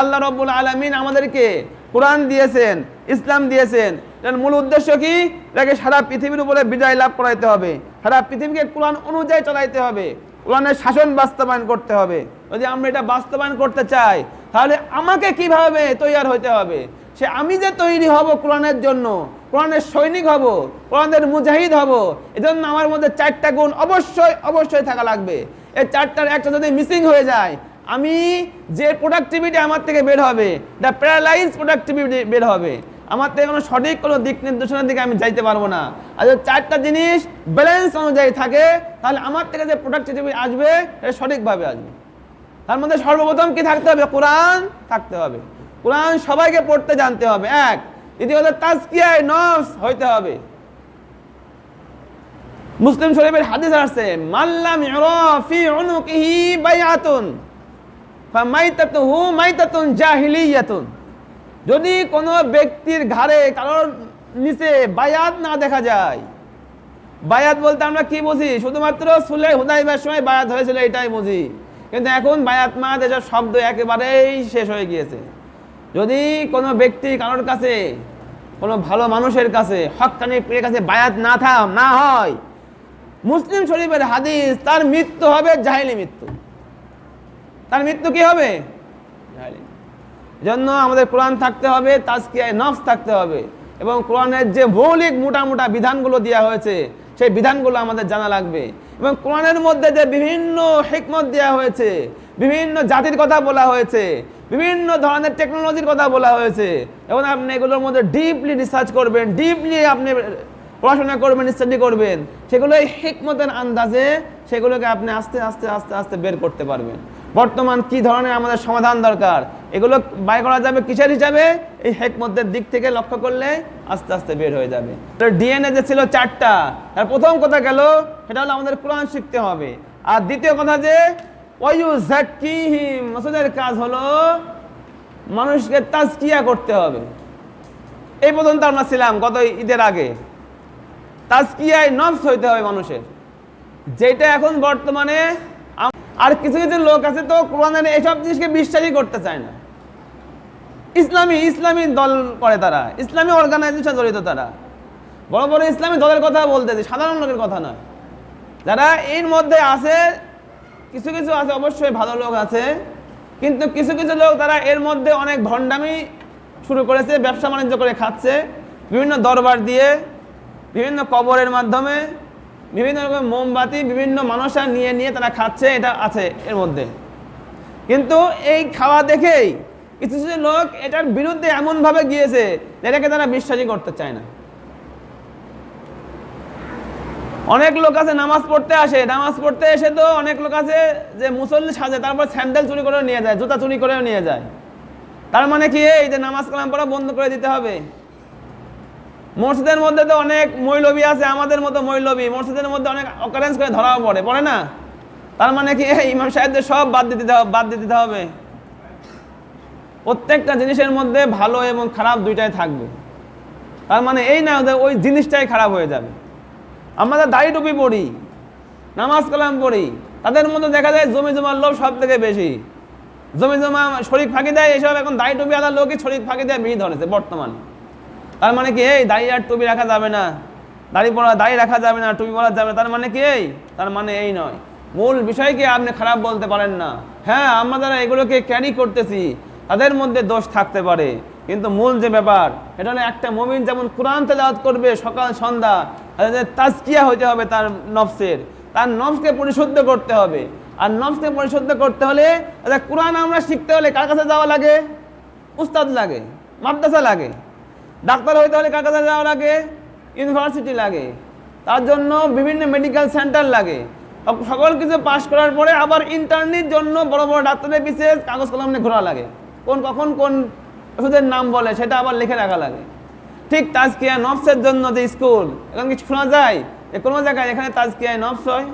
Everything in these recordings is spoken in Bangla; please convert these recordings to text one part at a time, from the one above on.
আল্লাহ রব্বুল আলমিন আমাদেরকে কোরআন দিয়েছেন, ইসলাম দিয়েছেন। এর মূল উদ্দেশ্য কি? তাকে সারা পৃথিবীর উপরে বিজয় লাভ করাইতে হবে। সারা পৃথিবীকে কোরআন অনুযায়ী চলাইতে হবে। কোরআনের শাসন বাস্তবায়ন করতে হবে। যদি আমরা এটা বাস্তবায়ন করতে চাই, তাহলে আমাকে কীভাবে তৈয়ার হইতে হবে? সে আমি যে তৈরি হব কোরআনের জন্য, কোরআনের সৈনিক হব, কোরআনের মুজাহিদ হব, এজন্য আমার মধ্যে চারটা গুণ অবশ্যই অবশ্যই থাকা লাগবে। এই চারটার একটা যদি মিসিং হয়ে যায় আমি যে প্রোডাক্টিভিটি আমার থেকে বের হবে দ্য প্যারালাইজ প্রোডাক্টিভিটি বের হবে, আমার থেকে কোনো সঠিক কোনো দিক নির্দেশনার দিকে আমি যাইতে পারব না। আর যদি চারটা জিনিস ব্যালেন্স অনুযায়ী থাকে, তাহলে আমার থেকে যে প্রোডাক্টিভিটি আসবে, সেটা সঠিকভাবে আসবে। তার মধ্যে সর্বপ্রথম কি থাকতে হবে? কোরআন থাকতে হবে। কোরআন সবাইকে পড়তে জানতে হবে। এক। দ্বিতীয়ত তাজকিয়ায় নফস হইতে হবে। মুসলিম শরীফের হাদিস আসছে মাল্লাম ইউরাফি উনুকিহি বাইআতুন। যদি কোনো ব্যক্তির ঘাড়ে কারোর নিচে বায়াত না দেখা যায়, বায়াত বলতে আমরা কি বুঝি? শুধুমাত্র সুলে হুদাইবার সময় বায়াত হয়েছিল, এটাই বুঝি। কিন্তু এখন বায়াত মাত এসব শব্দ একেবারেই শেষ হয়ে গিয়েছে। যদি কোনো ব্যক্তি কারোর কাছে, কোনো ভালো মানুষের কাছে, হকানি প্রিয়ের কাছে বায়াত না থাম না হয়, মুসলিম শরীফের হাদিস, তার মৃত্যু হবে জাহিলি মৃত্যু। তার মৃত্যু কি হবে? জন্য আমাদের কোরআন থাকতে হবে তাজকিয়ায় নফস থাকতে হবে এবং কোরআনের যে মৌলিক মোটা মোটা বিধানগুলো দেওয়া হয়েছে সেই বিধানগুলো আমাদের জানা লাগবে। এবং কোরআনের মধ্যে যে বিভিন্ন হিকমত দেওয়া হয়েছে বিভিন্ন জাতির কথা বলা হয়েছে বিভিন্ন ধরনের টেকনোলজির কথা বলা হয়েছে এবং আপনি এগুলোর মধ্যে ডিপলি রিসার্চ করবেন ডিপলি আপনি পড়াশোনা করবেন স্টাডি করবেন সেগুলো এই হিকমতের আন্দাজে সেগুলোকে আপনি আস্তে আস্তে আস্তে আস্তে বের করতে পারবেন। বর্তমান কি ধরনের আমাদের সমাধান দরকার? এগুলো বাই করা যাবে কিসের হিসাবে? এই হেকমতের দিক থেকে লক্ষ্য করলে আস্তে আস্তে বের হয়ে যাবে। ডিএনএ যে ছিল চারটা, তার প্রথম কথা গেল, সেটা হলো আমাদের কোরআন শিখতে হবে। আর দ্বিতীয় কথা যে মাসুদের কাজ হলো মানুষকে তাজকিয়া করতে হবে। এই পর্যন্ত আমরা ছিলাম গত ঈদের আগে। তাজকিয়ায় নফস হইতে হবে মানুষের। যেটা এখন বর্তমানে আর কিছু কিছু লোক আছে তো কোরআনের এসব জিনিসকে বিশ্বাসই করতে চায় না। ইসলামী ইসলামী দল করে তারা। ইসলামী অর্গানাইজেশন জড়িত তারা। বড় বড় ইসলামী দলের কথা বলতেছে, সাধারণ লোকের কথা নয়। যারা এর মধ্যে আছে, কিছু কিছু আছে, অবশ্যই ভালো লোক আছে, কিন্তু কিছু কিছু লোক তারা এর মধ্যে অনেক ভণ্ডামি শুরু করেছে, ব্যবসা বাণিজ্য করে খাচ্ছে, বিভিন্ন দরবার দিয়ে, বিভিন্ন কবরের মাধ্যমে বিভিন্ন রকম মোমবাতি, বিভিন্ন মানুষরা নিয়ে নিয়ে তারা খাচ্ছে, এটা আছে এর মধ্যে। কিন্তু এই খাওয়া দেখেই কিছু কিছু লোক এটার বিরুদ্ধে এমনভাবে গিয়েছে এটাকে তারা বিশ্বাসই করতে চায় না। অনেক লোক আছে নামাজ পড়তে আসে, নামাজ পড়তে এসে তো অনেক লোক আছে যে মুসল্লি সাজে, তারপর স্যান্ডেল চুরি করেও নিয়ে যায়, জুতা চুরি করেও নিয়ে যায়। তার মানে কি এই যে নামাজ কালাম পড়া বন্ধ করে দিতে হবে? মসজিদের মধ্যে তো অনেক মৈলবী আছে, আমাদের মতো মৈলবী। মসজিদের মধ্যে অনেক অকারেন্স করে ধরাও পড়ে পড়ে না? তার মানে কি ইমাম সাহেবদের সব বাদ দিতে বাদ দিতে হবে। প্রত্যেকটা জিনিসের মধ্যে ভালো এবং খারাপ দুইটাই থাকবে। তার মানে এই না ওই জিনিসটাই খারাপ হয়ে যাবে। আমরা দাড়ি টুপি পড়ি নামাজ কালাম পড়ি, তাদের মধ্যে দেখা যায় জমি জমার লোভ সব থেকে বেশি। জমি জমা শরীর ফাঁকি দেয় এসব এখন দাড়ি টুপি আলাদা লোকই শরীর ফাঁকি দেয় বেশি ধরেছে বর্তমানে। তার মানে কি এই? দাড়ি আর টুপি রাখা যাবে না। দাড়ি পড়া দাড়ি রাখা যাবে না, টুপি পরা যাবে না, তার মানে কি এই? তার মানে এই নয়। মূল বিষয়কে আপনি খারাপ বলতে পারেন না। হ্যাঁ আমরা যারা এগুলোকে ক্যারি করতেছি, তাদের মধ্যে দোষ থাকতে পারে। কিন্তু মূল যে ব্যাপার এটা হলো একটা মমিন যেমন কোরআন তেলাওয়াত করবে সকাল, সন্ধ্যা তাজকিয়া হইতে হবে তার নফসের। তার নফসকে পরিশুদ্ধ করতে হবে। আর নফসকে পরিশুদ্ধ করতে হলে কোরআন আমরা শিখতে হলে কার কাছে যাওয়া লাগে? উস্তাদ লাগে, মাদ্রাসা লাগে। ডাক্তার হইতে হলে কার কাছে যাওয়া লাগে ইউনিভার্সিটি লাগে। তার জন্য বিভিন্ন মেডিকেল সেন্টার লাগে। সক- সকল কিছু পাশ করার পরে আবার ইন্টারনেট জন্য বড় বড় ডাক্তারের পিছিয়ে কাগজ কলম নিয়ে ঘোরা লাগে। কোন কখন কোন ওষুধের নাম বলে, সেটা আবার লিখে রাখা লাগে। ঠিক তাজকিয়া নফসের জন্য যে স্কুল এখন কিছু শোনা যায়? যে কোনো জায়গায় এখানে তাজকিয়ায় নফস হয়?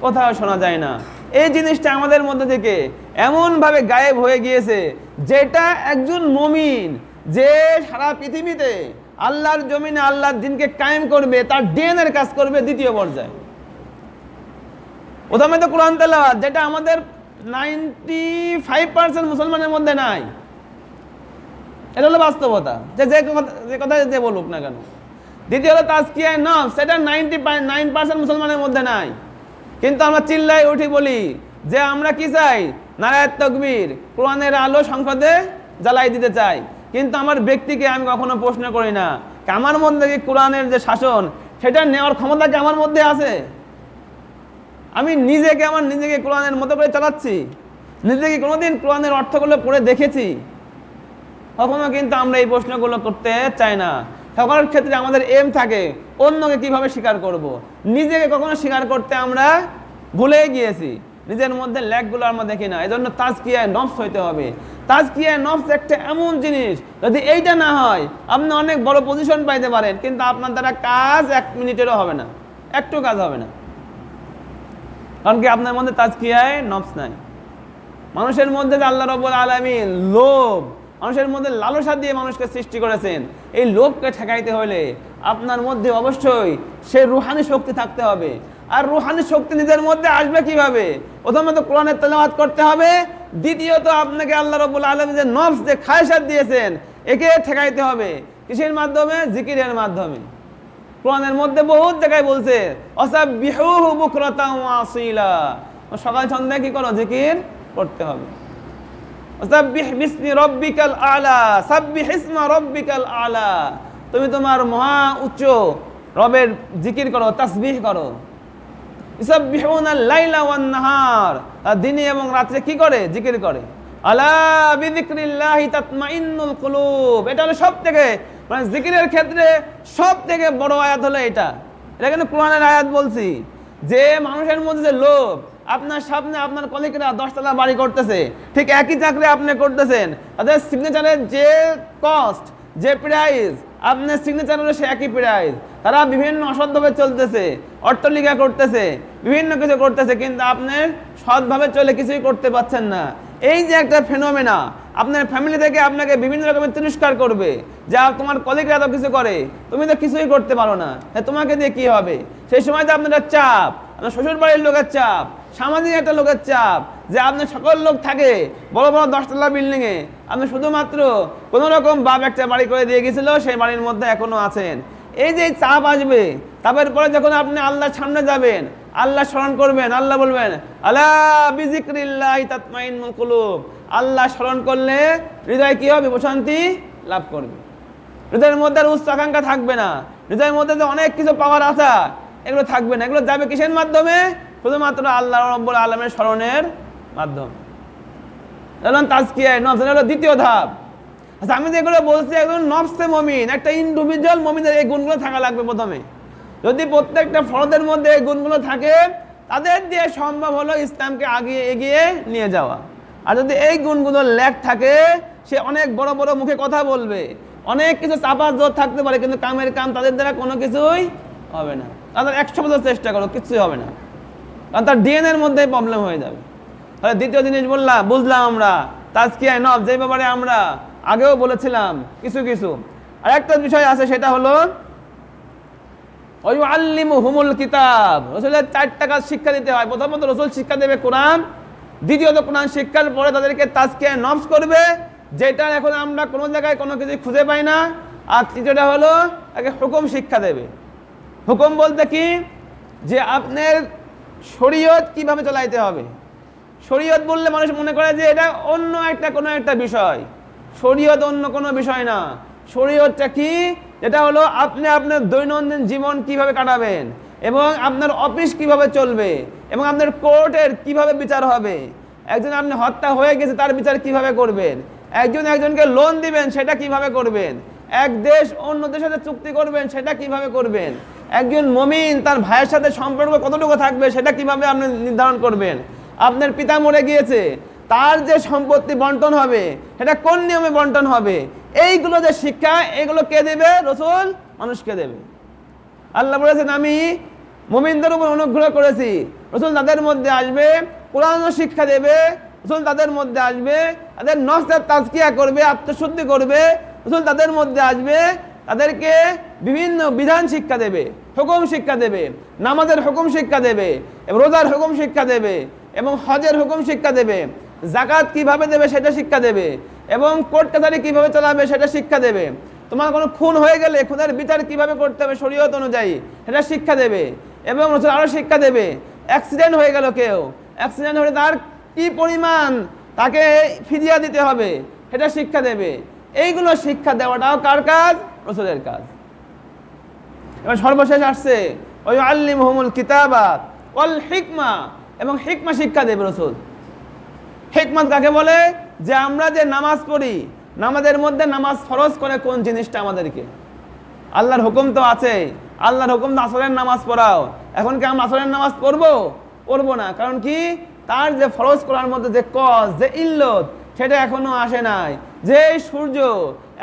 কোথাও শোনা যায় না। এই জিনিসটা আমাদের মধ্যে থেকে এমনভাবে গায়েব হয়ে গিয়েছে, যেটা একজন মমিন যে সারা পৃথিবীতে আল্লাহর জমিনে আল্লাহর দিনকে কায়েম করবে, তার ডিএনএর কাজ করবে দ্বিতীয় পর্যায়ে। প্রথমে তো কোরআন তেলাওয়াত, যেটা আমাদের নাইনটি ফাইভ পার্সেন্ট মুসলমানের মধ্যে নাই। এটা হলো বাস্তবতা। যে যে কথা- যে কথা যে বলুক না কেন। দ্বিতীয় হলো তাজকিয়ায় নফ সেটা নাইনটি নাইন পার্সেন্ট মুসলমানের মধ্যে নাই। কিন্তু আমরা চিল্লাই উঠি বলি যে আমরা কি চাই? নারায়ণ তকবীর, কোরআনের আলো সংসদে জ্বালাই দিতে চাই। কিন্তু আমার ব্যক্তিকে আমি কখনো প্রশ্ন করি না। আমার মধ্যে কি কোরআনের যে শাসন, সেটা নেওয়ার ক্ষমতা কি আমার মধ্যে আছে? আমি নিজেকে, আমার নিজেকে কোরআনের মতো করে চালাচ্ছি। নিজেকে কোনোদিন কোরআনের অর্থগুলো পড়ে দেখেছি। কখনো কিন্তু আমরা এই প্রশ্নগুলো করতে চাই না। সকলের ক্ষেত্রে আমাদের এম থাকে অন্যকে কীভাবে স্বীকার করব। নিজেকে কখনো স্বীকার করতে আমরা ভুলে গিয়েছি। নিজের মধ্যে ল্যাকগুলো আমরা দেখি না এই জন্য তাজকিয়ায় নফস হইতে হবে। তাজকিয়ায় নফস একটা এমন জিনিস, যদি এইটা না হয়, আপনি অনেক বড় পজিশন পাইতে পারেন, কিন্তু আপনার দ্বারা কাজ এক মিনিটেরও হবে না, একটু কাজ হবে না। কারণ কি আপনার মধ্যে তাজকিয়ায় নফস নাই। মানুষের মধ্যে যে আল্লাহ রব্বুল আলমিন লোভ, মানুষের মধ্যে লালসা দিয়ে মানুষকে সৃষ্টি করেছেন, এই লোভকে ঠেকাইতে হলে আপনার মধ্যে অবশ্যই সে রুহানি শক্তি থাকতে হবে। আর রুহানি শক্তি নিজের মধ্যে আসবে কীভাবে? প্রথমত কোরআনের তেলাওয়াত করতে হবে, দ্বিতীয়ত আপনাকে আল্লাহ রবুল আলম যে নফস, যে খায়সাত দিয়েছেন, একে ঠেকাইতে হবে। কিসের মাধ্যমে? জিকিরের মাধ্যমে। কোরআনের মধ্যে বহুত জায়গায় বলছে অসাব বিহু বুকরাতা সকাল সন্ধ্যায় কি করো? জিকির করতে হবে। রব্বিকাল আলা। রব্বিকাল আলা। তুমি তোমার মহা উচ্চ রবের জিকির করো, তাসবিহ করো। লাইলা ওয়ান নাহার। দিনে এবং রাত্রে কি করে? জিকির করে। আলা এটা সব থেকে মানে ক্ষেত্রে সব থেকে বড় আয়াত এটা। এটা কিন্তু আয়াত বলছি। যে মানুষের মধ্যে যে লোভ, আপনার সামনে আপনার কলিগরা দশতলা বাড়ি করতেছে, ঠিক একই চাকরি আপনি করতেছেন, তাদের সিগনেচারের যে কস্ট যে প্রাইস আপনার সিগনেচার হলো সে একই প্রাইস তারা বিভিন্ন অসৎভাবে চলতেছে। অট্টলিকা করতেছে, বিভিন্ন কিছু করতেছে, কিন্তু আপনি সৎভাবে চলে কিছুই করতে পারছেন না। এই যে একটা ফেনোমেনা, আপনার ফ্যামিলি থেকে আপনাকে বিভিন্ন রকমের তিরস্কার করবে, যা তোমার কলিগরা এত কিছু করে, তুমি তো কিছুই করতে পারো না। হ্যাঁ তোমাকে দিয়ে কি হবে? সেই সময় তো আপনার চাপ, আপনার শ্বশুর বাড়ির লোকের চাপ, সামাজিক একটা লোকের চাপ, যে আপনার সকল লোক থাকে, বড় বড় দশতলা বিল্ডিং এ আপনি শুধুমাত্র কোনো রকম বাপ একটা বাড়ি করে দিয়ে গেছিল, সেই বাড়ির মধ্যে এখনও আছেন। এই যে চাপ আসবে তারপর পরে যখন আপনি আল্লাহর সামনে যাবেন, আল্লাহ স্মরণ করবেন, আল্লাহ বলবেন আল্লাহ বিজিক্রিল্লাহ তাতমাইন্নুল কুলুব। আল্লাহ স্মরণ করলে হৃদয় কি হবে? প্রশান্তি লাভ করবে। হৃদয়ের মধ্যে আর উচ্চ আকাঙ্ক্ষা থাকবে না। হৃদয়ের মধ্যে যে অনেক কিছু পাওয়ার আশা, এগুলো থাকবে না। এগুলো যাবে কিসের মাধ্যমে? শুধুমাত্র আল্লাহ আলমের স্মরণের মাধ্যমে। তাজকিয়ায় এটা হলো দ্বিতীয় ধাপ। আচ্ছা আমি যেগুলো বলছি একজন নফসে মমিন, একটা ইন্ডিভিজুয়াল মমিনের এই গুণগুলো থাকা লাগবে প্রথমে। যদি প্রত্যেকটা ফরদের মধ্যে এই গুণগুলো থাকে, তাদের দিয়ে সম্ভব হলো ইসলামকে আগিয়ে এগিয়ে নিয়ে যাওয়া। আর যদি এই গুণগুলো ল্যাক থাকে, সে অনেক বড় বড় মুখে কথা বলবে। অনেক কিছু চাপা জোর থাকতে পারে, কিন্তু কামের কাম তাদের দ্বারা কোনো কিছুই হবে না। তাদের একশো বছর চেষ্টা করো, কিছুই হবে না। কারণ তার ডিএনএর মধ্যেই প্রবলেম হয়ে যাবে। তাহলে দ্বিতীয় জিনিস বললাম, বুঝলাম আমরা। তাজকিয়ায় নব যে ব্যাপারে আমরা আগেও বলেছিলাম, কিছু কিছু। আর একটা বিষয় আছে, সেটা হলো হুমুল কিতাব। শিক্ষা দিতে হয়। প্রথমত রসুল শিক্ষা দেবে কোরআন, দ্বিতীয়ত কোরআন শিক্ষার পরে তাদেরকে নবস করবে, যেটা এখন আমরা কোনো জায়গায় কোনো কিছু খুঁজে পাই না। আর তৃতীয়টা হলো, তাকে হুকুম শিক্ষা দেবে। হুকুম বলতে কি? যে আপনার শরীয়ত কীভাবে চলাইতে হবে? শরীয়ত বললে মানুষ মনে করে যে এটা অন্য একটা, কোনো একটা বিষয়। শরীয়ত অন্য কোনো বিষয় না। শরীয়তটা কি? এটা হলো আপনি আপনার দৈনন্দিন জীবন কীভাবে কাটাবেন এবং আপনার অফিস কীভাবে চলবে এবং আপনার কোর্টের কীভাবে বিচার হবে। একজন আপনি হত্যা হয়ে গেছে, তার বিচার কীভাবে করবেন? একজন একজনকে লোন দিবেন, সেটা কীভাবে করবেন? এক দেশ অন্য দেশের সাথে চুক্তি করবেন, সেটা কীভাবে করবেন? একজন মমিন, তার ভাইয়ের সাথে সম্পর্ক কতটুকু থাকবে, সেটা কীভাবে আপনি নির্ধারণ করবেন? আপনার পিতা মরে গিয়েছে তার যে সম্পত্তি বন্টন হবে, সেটা কোন নিয়মে বন্টন হবে? এইগুলো যে শিক্ষা, এগুলো কে দেবে? রসুল মানুষকে দেবে। আল্লাহ বলেছেন, আমি মোমিনদের উপর অনুগ্রহ করেছি। রসুল তাদের মধ্যে আসবে কোরআন শিক্ষা দেবে। রসুল তাদের মধ্যে আসবে, তাদের নষ্টের তাজকিয়া করবে, আত্মশুদ্ধি করবে। রসুল তাদের মধ্যে আসবে, তাদেরকে বিভিন্ন বিধান শিক্ষা দেবে, হুকুম শিক্ষা দেবে, নামাজের হুকুম শিক্ষা দেবে রোজার হুকুম শিক্ষা দেবে, এবং হজের হুকুম শিক্ষা দেবে। জাকাত কীভাবে দেবে সেটা শিক্ষা দেবে এবং কোর্ট কাছারি কীভাবে চালাবে সেটা শিক্ষা দেবে। তোমার কোনো খুন হয়ে গেলে খুনের বিচার কীভাবে করতে হবে শরীয়ত অনুযায়ী সেটা শিক্ষা দেবে এবং আরও শিক্ষা দেবে। অ্যাক্সিডেন্ট হয়ে গেল কেউ। অ্যাক্সিডেন্ট হলে তার কি পরিমাণ? তাকে ফিরিয়ে দিতে হবে, সেটা শিক্ষা দেবে। এইগুলো শিক্ষা দেওয়াটাও কার কাজ? রসুলের কাজ। এবার সর্বশেষ আসছে ওই আল্লিম হুমুল কিতাবাত ওয়াল হিকমা এবং হিকমা শিক্ষা দেবে রসুল। হিকমত কাকে বলে? যে আমরা যে নামাজ পড়ি, নামাজের মধ্যে নামাজ ফরজ করে কোন জিনিসটা আমাদেরকে? আল্লাহর হুকুম তো আছে। আল্লাহর হুকুম আসরের নামাজ পড়াও। এখন কি আমরা আসরের নামাজ পড়ব? পড়ব না। কারণ কি? তার যে ফরজ করার মধ্যে যে কজ, যে ইল্লত, সেটা এখনও আসে নাই। যে সূর্য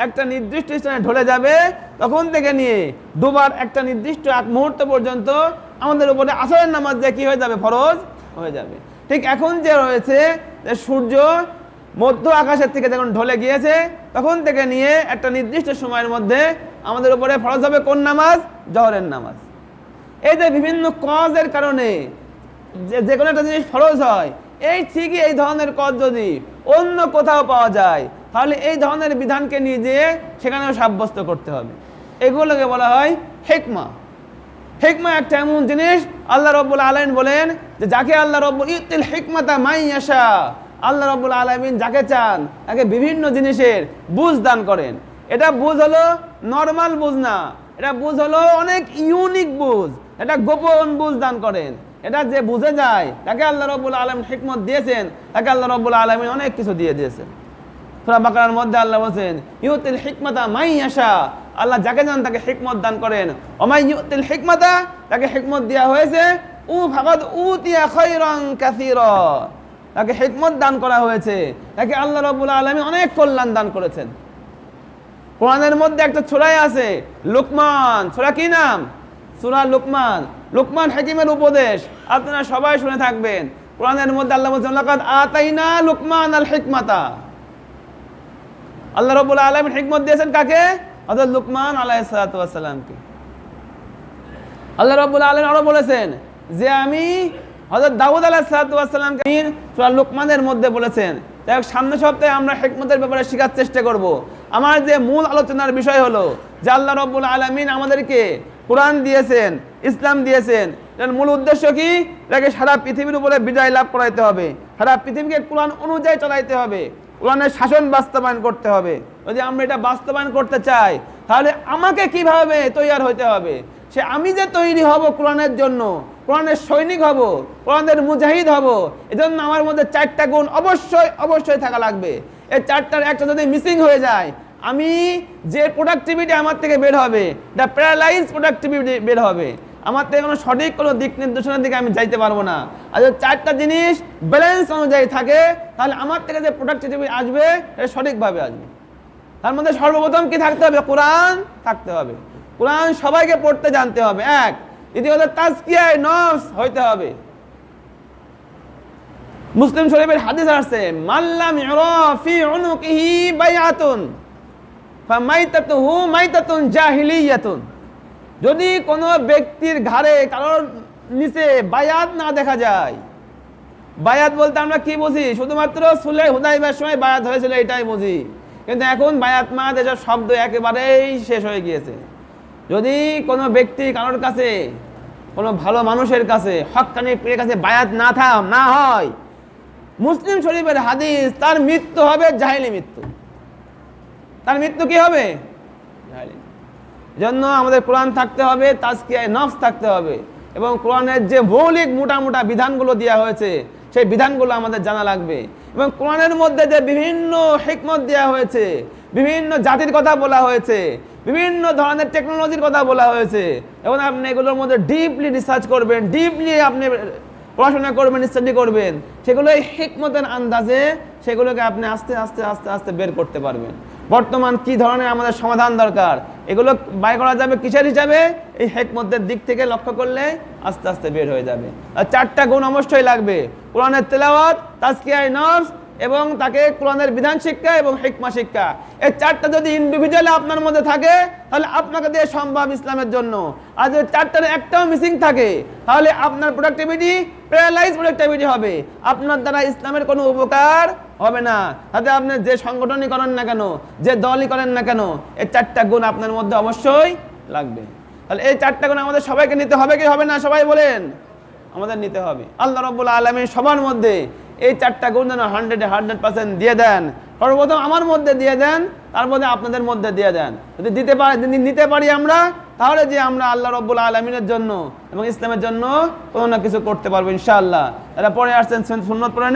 একটা নির্দিষ্ট স্থানে ঢলে যাবে, তখন থেকে নিয়ে দুবার একটা নির্দিষ্ট এক মুহূর্ত পর্যন্ত আমাদের উপরে আসরের নামাজ যে কি হয়ে যাবে? ফরজ হয়ে যাবে। ঠিক এখন যে রয়েছে যে সূর্য মধ্য আকাশের থেকে যখন ঢলে গিয়েছে, তখন থেকে নিয়ে একটা নির্দিষ্ট সময়ের মধ্যে আমাদের উপরে ফরজ হবে কোন নামাজ? জহরের নামাজ। এই যে বিভিন্ন কজের কারণে যে যে কোনো একটা জিনিস ফরজ হয়, এই ঠিকই এই ধরনের কজ যদি অন্য কোথাও পাওয়া যায়, তাহলে এই ধরনের বিধানকে নিয়ে যেয়ে সেখানেও সাব্যস্ত করতে হবে। এগুলোকে বলা হয় হেকমা। হেকমা একটা এমন জিনিস, আল্লাহ রব্বুল আলমিন বলেন যে যাকে আল্লাহ রব্বুল ইতিল হেকমাতা মাই আসা আল্লাহ রব্বুল আলমিন যাকে চান, তাকে বিভিন্ন জিনিসের বুঝ দান করেন। এটা বুঝ হলো নর্মাল বুঝ না, এটা বুঝ হলো অনেক ইউনিক বুঝ, এটা গোপন বুঝ দান করেন। এটা যে বুঝে যায়, তাকে আল্লাহ রব্বুল আলম হিকমত দিয়েছেন, তাকে আল্লাহ রব্বুল আলমিন অনেক কিছু দিয়ে দিয়েছেন। সুরা বাকারার মধ্যে আল্লাহ বলছেন, ইউতিল হিকমাতা মাই আসা আল্লাহ যাকে যান তাকে হিকমত দান করেন। অমাই ইউতিল তাকে হিকমত দেওয়া হয়েছে, উ ফাকাদ উতিয়া খৈরং কাসীরা। তাকে হিকমত দান করা হয়েছে। তাকে আল্লাহ রাব্বুল আলামিন অনেক কল্যাণ দান করেছেন। কোরআনের মধ্যে একটা সূরাই আছে, লুকমান। সূরা কি নাম? সূরা লুকমান। লুকমান হাকিমের উপদেশ। আপনারা সবাই শুনে থাকবেন। কোরআনের মধ্যে আল্লাহ বলছেন, লাকাদ আতাইনা লুকমান আল হিকমাতা আল্লাহ রবুল্লা আলমিন হিকমত দিয়েছেন কাকে? হজরত লুকমান আলাইসালামকে আল্লাহ রবুল্লা আলম আরও বলেছেন যে আমি হজরত দাউদ আলাহিসাল্লামকে লুকমানের মধ্যে বলেছেন। যাই হোক, সামনের সপ্তাহে আমরা হেকমতের ব্যাপারে শেখার চেষ্টা করব। আমার যে মূল আলোচনার বিষয় হলো যে আল্লাহ রব্বুল আলমিন আমাদেরকে কোরআন দিয়েছেন, ইসলাম দিয়েছেন মূল উদ্দেশ্য কি? এটাকে সারা পৃথিবীর উপরে বিজয় লাভ করাইতে হবে। সারা পৃথিবীকে কোরআন অনুযায়ী চলাইতে হবে। কোরআনের শাসন বাস্তবায়ন করতে হবে। যদি আমরা এটা বাস্তবায়ন করতে চাই, তাহলে আমাকে কীভাবে তৈরি হইতে হবে? সে আমি যে তৈরি হব কোরআনের জন্য, কোরআনের সৈনিক হব, কোরআনের মুজাহিদ হব, এজন্য আমার মধ্যে চারটা গুণ অবশ্যই অবশ্যই থাকা লাগবে। এই চারটার একটা যদি মিসিং হয়ে যায়, আমি যে প্রোডাক্টিভিটি আমার থেকে বের হবে দ্য প্যারালাইজ প্রোডাক্টিভিটি বের হবে। আমার থেকে কোনো সঠিক কোনো দিক নির্দেশনার দিকে আমি যাইতে পারব না। আর যদি চারটা জিনিস ব্যালেন্স অনুযায়ী থাকে, তাহলে আমার থেকে যে প্রোডাক্টিভিটি আসবে, এটা সঠিকভাবে আসবে। তার মধ্যে সর্বপ্রথম কি থাকতে হবে? কোরআন থাকতে হবে। কোরআন সবাইকে পড়তে জানতে হবে। এক, দ্বিতীয়ত তাজকিয়ায় নফস হইতে হবে। মুসলিম শরীফের হাদিস আসছে মাল্লাম মাইতাতুন জাহিলিয়াতুন। যদি কোনো ব্যক্তির ঘাড়ে কারোর নিচে বায়াত না দেখা যায়, বায়াত বলতে আমরা কি বুঝি? শুধুমাত্র সুলে হুদাইবার সময় বায়াত হয়েছিল, এটাই বুঝি। কিন্তু এখন বায়াত মাত এসব শব্দ একেবারেই শেষ হয়ে গিয়েছে। যদি কোনো ব্যক্তি কারোর কাছে, কোনো ভালো মানুষের কাছে, হকানি প্রিয়ের কাছে বায়াত না থাম না হয়, মুসলিম শরীফের হাদিস, তার মৃত্যু হবে জাহিলি মৃত্যু। তার মৃত্যু কি হবে? জন্য আমাদের কোরআন থাকতে হবে, তাজকিয়ায় নফস থাকতে হবে। এবং কোরআনের যে মৌলিক মোটা মোটা বিধানগুলো দেওয়া হয়েছে সেই বিধানগুলো আমাদের জানা লাগবে। এবং কোরআনের মধ্যে যে বিভিন্ন হিকমত দেওয়া হয়েছে, বিভিন্ন জাতির কথা বলা হয়েছে, বিভিন্ন ধরনের টেকনোলজির কথা বলা হয়েছে, এবং আপনি এগুলোর মধ্যে ডিপলি রিসার্চ করবেন ডিপলি আপনি পড়াশোনা করবেন স্টাডি করবেন, সেগুলো এই হিকমতের আন্দাজে সেগুলোকে আপনি আস্তে আস্তে আস্তে আস্তে বের করতে পারবেন। বর্তমান কি ধরনের আমাদের সমাধান দরকার? এগুলো বাই করা যাবে কিসের হিসাবে? এই হেকমতের দিক থেকে লক্ষ্য করলে আস্তে আস্তে বের হয়ে যাবে। আর চারটা গুণ অবশ্যই লাগবে। কোরআনের তেলাওয়াত, তাজকিয়ায় নফস এবং তাকে কোরআনের বিধান শিক্ষা এবং হিকমা শিক্ষা। এই চারটা যদি ইন্ডিভিজুয়ালি আপনার মধ্যে থাকে, তাহলে আপনাকে দিয়ে সম্ভব ইসলামের জন্য। আর যদি চারটার একটাও মিসিং থাকে, তাহলে আপনার প্রোডাক্টিভিটি প্যারালাইজ প্রোডাক্টিভিটি হবে। আপনার দ্বারা ইসলামের কোনো উপকার হবে না। তাতে আপনি যে সংগঠনই করেন না কেন, যে দলই করেন না কেন, এই চারটা গুণ আপনার মধ্যে অবশ্যই লাগবে। তাহলে এই চারটা গুণ আমাদের সবাইকে নিতে হবে কি হবে না, সবাই বলেন? আমাদের নিতে হবে। আল্লাহ রব্বুল আলমী সবার মধ্যে এই চারটা গুণ যেন হান্ড্রেডে হান্ড্রেড পার্সেন্ট দিয়ে দেন। সর্বপ্রথম আমার মধ্যে দিয়ে দেন, তারপরে আপনাদের মধ্যে দিয়ে দেন। যদি দিতে পারি নিতে পারি আমরা, তাহলে যে আমরা আল্লাহ রব্বুল আলমিনের জন্য এবং ইসলামের জন্য কোনো না কিছু করতে পারব ইনশাআল্লাহ। তারা পরে আসছেন সুন্নত পরে